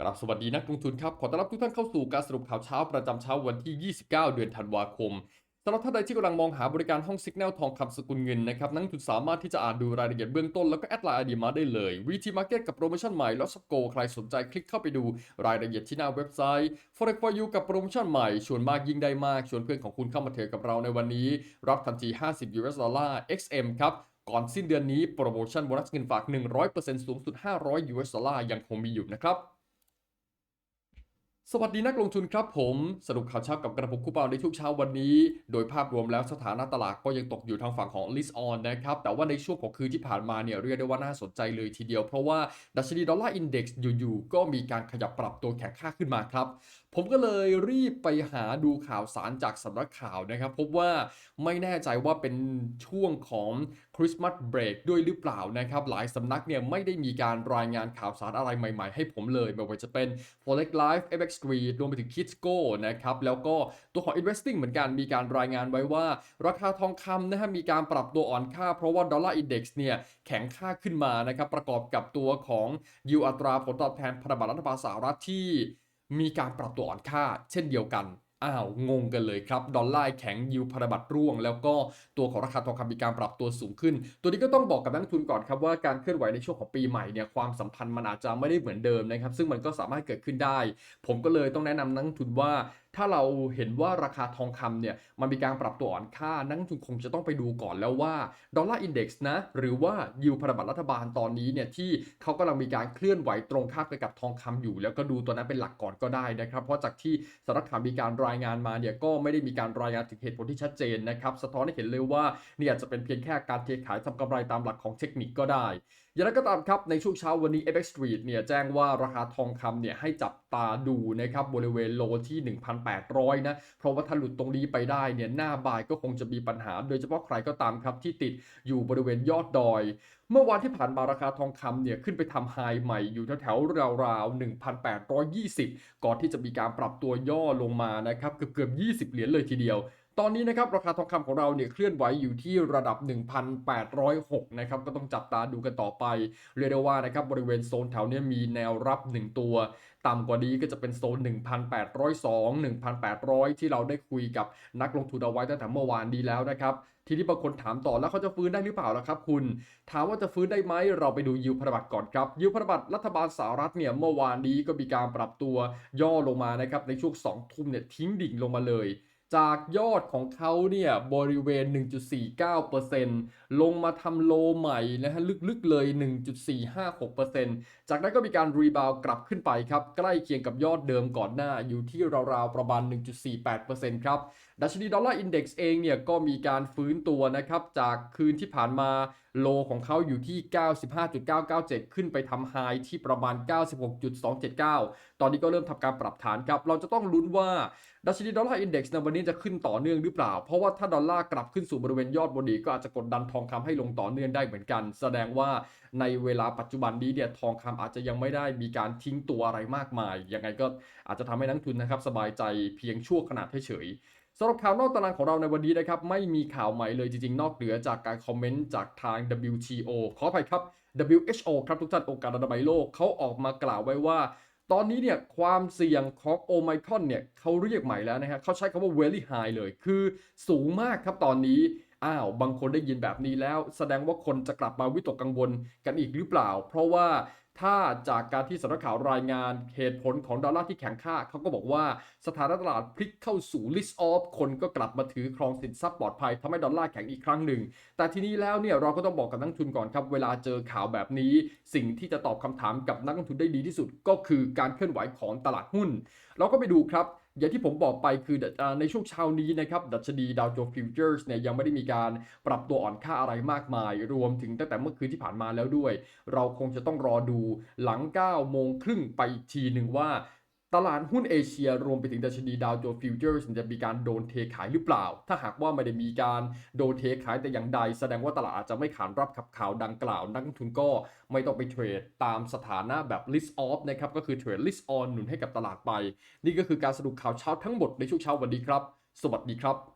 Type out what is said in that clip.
กราบสวัสดีนักลงทุนครับ ขอต้อนรับทุกท่านเข้าสู่การสรุปข่าวเช้าประจำเช้าวันที่ 29 เดือนธันวาคมสำหรับท่านใดที่กำลังมองหาบริการห้องสิกแนลทองคำสกุลเงินนะครับนักลงทุนสามารถที่จะอ่านดูรายละเอียดเบื้องต้นแล้วก็แอดไลน์อดีมาได้เลย VT Market กับโปรโมชั่นใหม่ล้วสโกใครสนใจคลิกเข้าไปดูรายละเอียดที่หน้าเว็บไซต์ Forex for you กับโปรโมชั่นใหม่ชวนมากยิ่งได้มากชวนเพื่อนของคุณเข้ามาเทรดกับเราในวันนี้ รับทันที 50 US ดอลลาร์ XM ครับก่อนสิ้นเดือนนี้โปรโมชั่นโบนัสเงินฝาก 100%สูงสุด 500 US ดอลลาร์ยังคงมีอยู่นะครับ สวัสดีนักลงทุนครับผมสรุปข่าวเช้ากับกระผมคูปองในทุกเช้าวันนี้ โดยภาพรวมแล้วสถานะตลาดก็ยังตกอยู่ทางฝั่งของ list on นะครับ แต่ว่าในช่วงของคืนที่ผ่านมาเนี่ยเรียกได้ว่าน่าสนใจเลยทีเดียว เพราะว่าดัชนีดอลลาร์อินเด็กซ์อยู่ๆก็มีการขยับปรับตัวแข็งค่าขึ้นมาครับ ผมก็เลยรีบไปหาดูข่าวสารจากสำนักข่าวนะครับ พบว่าไม่แน่ใจว่าเป็นช่วงของ คริสต์มาสเบรกด้วยหรือเปล่านะครับ หลายสำนักเนี่ยไม่ได้มีการรายงานข่าวสารอะไรใหม่ๆ ให้ผมเลยไม่ว่าจะเป็น Forex Live FX Street รวมไปถึง Kidsco นะครับ แล้วก็ตัวของ Investing เหมือนกันมีการรายงานไว้ว่า ราคาทองคำนะฮะมีการปรับตัวอ่อนค่า เพราะว่าดอลลาร์อินเด็กซ์เนี่ยแข็งค่าขึ้นมานะครับประกอบกับตัวของยิวอัตราผลตอบแทนพันธบัตรรัฐบาลสหรัฐที่มีการปรับตัวอ่อนค่าเช่นเดียวกัน อ้าว งงกันเลยครับ ดอลลาร์แข็งยิวพันธบัตรร่วง แล้วก็ตัวของราคาทองคำมีการปรับตัวสูงขึ้น ตัวนี้ก็ต้องบอกกับนักทุนก่อนครับว่าการเคลื่อนไหวในช่วงของปีใหม่เนี่ยความสัมพันธ์มันอาจจะไม่ได้เหมือนเดิมนะครับ ซึ่งมันก็สามารถเกิดขึ้นได้ ผมก็เลยต้องแนะนำนักทุนว่า ถ้าเราเห็นว่าราคาทองคำเนี่ยมันมีการปรับตัวอ่อนค่า นักลงทุนคงจะต้องไปดูก่อนแล้วว่าดอลลาร์อินเด็กซ์นะหรือว่ายิวพันธบัตรรัฐบาลตอนนี้เนี่ยที่เขากำลังมีการเคลื่อนไหวตรงข้ามไปกับทองคำอยู่ แล้วก็ดูตัวนั้นเป็นหลักก่อนก็ได้นะครับ เพราะจากที่สำนักข่าวมีการรายงานมาเนี่ยก็ไม่ได้มีการรายงานถึงเหตุผลที่ชัดเจนนะครับสะท้อนให้เห็นเลยว่าเนี่อาจจะเป็นเพียงแค่การเทขายทำกำไรตามหลักของเทคนิคก็ได้ อย่างไรก็ตามครับในช่วงเช้าวันนี้ FX Street เนี่ยแจ้งว่าราคาทองคำเนี่ยให้จับตาดูนะครับบริเวณโลที่ 1,800 นะ เพราะว่าถ้าหลุดตรงนี้ไปได้เนี่ยหน้าบายก็คงจะมีปัญหา โดยเฉพาะใครก็ตามครับที่ติดอยู่บริเวณยอดดอย เมื่อวานที่ผ่านมาราคาทองคำเนี่ยขึ้นไปทำไฮใหม่อยู่แถวๆราวๆ1,820 ก่อนที่จะมีการปรับตัวย่อลงมานะครับเกือบๆ20 เหรียญเลยทีเดียว ตอนนี้นะครับราคาทองคำของเราเนี่ยเคลื่อนไหวอยู่ที่ระดับ 1,806นะครับก็ต้องจับตาดูกันต่อไป เรียกได้ว่านะครับบริเวณโซนแถวเนี้ยมีแนวรับ 1 ตัว ต่ำกว่านี้ก็จะเป็นโซน 1,802 1,800 ที่เราได้คุยกับนักลงทุนเอาไว้ตั้งแต่เมื่อวานนี้แล้วนะครับทีนี้บางคนถามต่อแล้วเขาจะฟื้นได้หรือเปล่าล่ะครับคุณ ถามว่าจะฟื้นได้ไหมเราไปดูยิวพันธบัตรก่อนครับยิวพันธบัตรรัฐบาลสหรัฐเนี่ยเมื่อวานนี้ก็มีการปรับตัวย่อลงมานะครับในช่วง2ทุ่มเนี่ยทิ้งดิ่งลงมาเลย จากยอดของเขาเนี่ยบริเวณ 1.49%ลงมาทำโลใหม่นะฮะลึกๆเลย 1.456%จากนั้นก็มีการรีบาวกลับขึ้นไปครับ ใกล้เคียงกับยอดเดิมก่อนหน้าอยู่ที่ราวๆประมาณ 1.48%ครับดัชนีดอลลาร์อินเด็กซ์เองเนี่ยก็มีการฟื้นตัวนะครับ จากคืนที่ผ่านมาโลของเขาอยู่ที่ 95.997 ขึ้นไปทำไฮที่ประมาณ 96.279 ตอนนี้ก็เริ่มทำการปรับฐานครับ เราจะต้องลุ้นว่าดัชนีดอลลาร์อินเด็กซ์ในวันนี้จะขึ้นต่อเนื่องหรือเปล่า เพราะว่าถ้าดอลลาร์กลับขึ้นสู่บริเวณยอดบนอีก็อาจจะกดดันทองคำให้ลงต่อเนื่องได้เหมือนกัน แสดงว่าในเวลาปัจจุบันนี้เนี่ยทองคำอาจจะยังไม่ได้มีการทิ้งตัวอะไรมากมายยังไงก็อาจจะทำให้นักทุนนะครับสบายใจเพียงชั่วขณะเฉยสำหรับข่าวนอกตารางของเราในวันนี้นะครับ ไม่มีข่าวใหม่เลยจริงๆ นอกเหนือจากการคอมเมนต์จากทาง WTO ขออภัยครับ WHO ครับทุกท่านองค์การอนามัยโลกเขาออกมากล่าวไว้ว่า ตอนนี้เนี่ยความเสี่ยงของโอไมครอนเนี่ยเขาเรียกใหม่แล้วนะฮะเขาใช้คำว่า very high เลย คือสูงมากครับตอนนี้ อ้าว บางคนได้ยินแบบนี้แล้ว แสดงว่าคนจะกลับมาวิตกกังวลกันอีกหรือเปล่า เพราะว่าถ้าจากการที่สำนักข่าวรายงานเหตุผลของดอลลาร์ที่แข็งค่า เขาก็บอกว่าสถานะตลาดพลิกเข้าสู่ list off คนก็กลับมาถือครองสินทรัพย์ปลอดภัยทำให้ดอลลาร์แข็งอีกครั้งหนึ่ง แต่ทีนี้แล้วเนี่ยเราก็ต้องบอกกับนักลงทุนก่อนครับ เวลาเจอข่าวแบบนี้ สิ่งที่จะตอบคำถามกับนักลงทุนได้ดีที่สุด ก็คือการเคลื่อนไหวของตลาดหุ้น เราก็ไปดูครับ อย่างที่ผมบอกไปคือในช่วงเช้านี้นะครับดัชนีดาวโจนส์ฟิวเจอร์สเนี่ยยังไม่ได้มีการปรับตัวอ่อนค่าอะไรมากมาย รวมถึงตั้งแต่เมื่อคืนที่ผ่านมาแล้วด้วย เราคงจะต้องรอดูหลัง9โมงครึ่งไปทีหนึ่งว่า ตลาดหุ้นเอเชียรวมไปถึงดัชนีดาวโจนส์ฟิวเจอร์สจะมีการโดนเทขายหรือเปล่า ถ้าหากว่าไม่ได้มีการโดนเทขายแต่อย่างใด แสดงว่าตลาดอาจจะไม่ขานรับขับข่าวดังกล่าว นักทุนก็ไม่ต้องไปเทรดตามสถานะแบบ list off นะครับ ก็คือเทรด list on หนุนให้กับตลาดไป นี่ก็คือการสรุปข่าวเช้าทั้งหมดในช่วงเช้าวันนี้ครับ สวัสดีครับ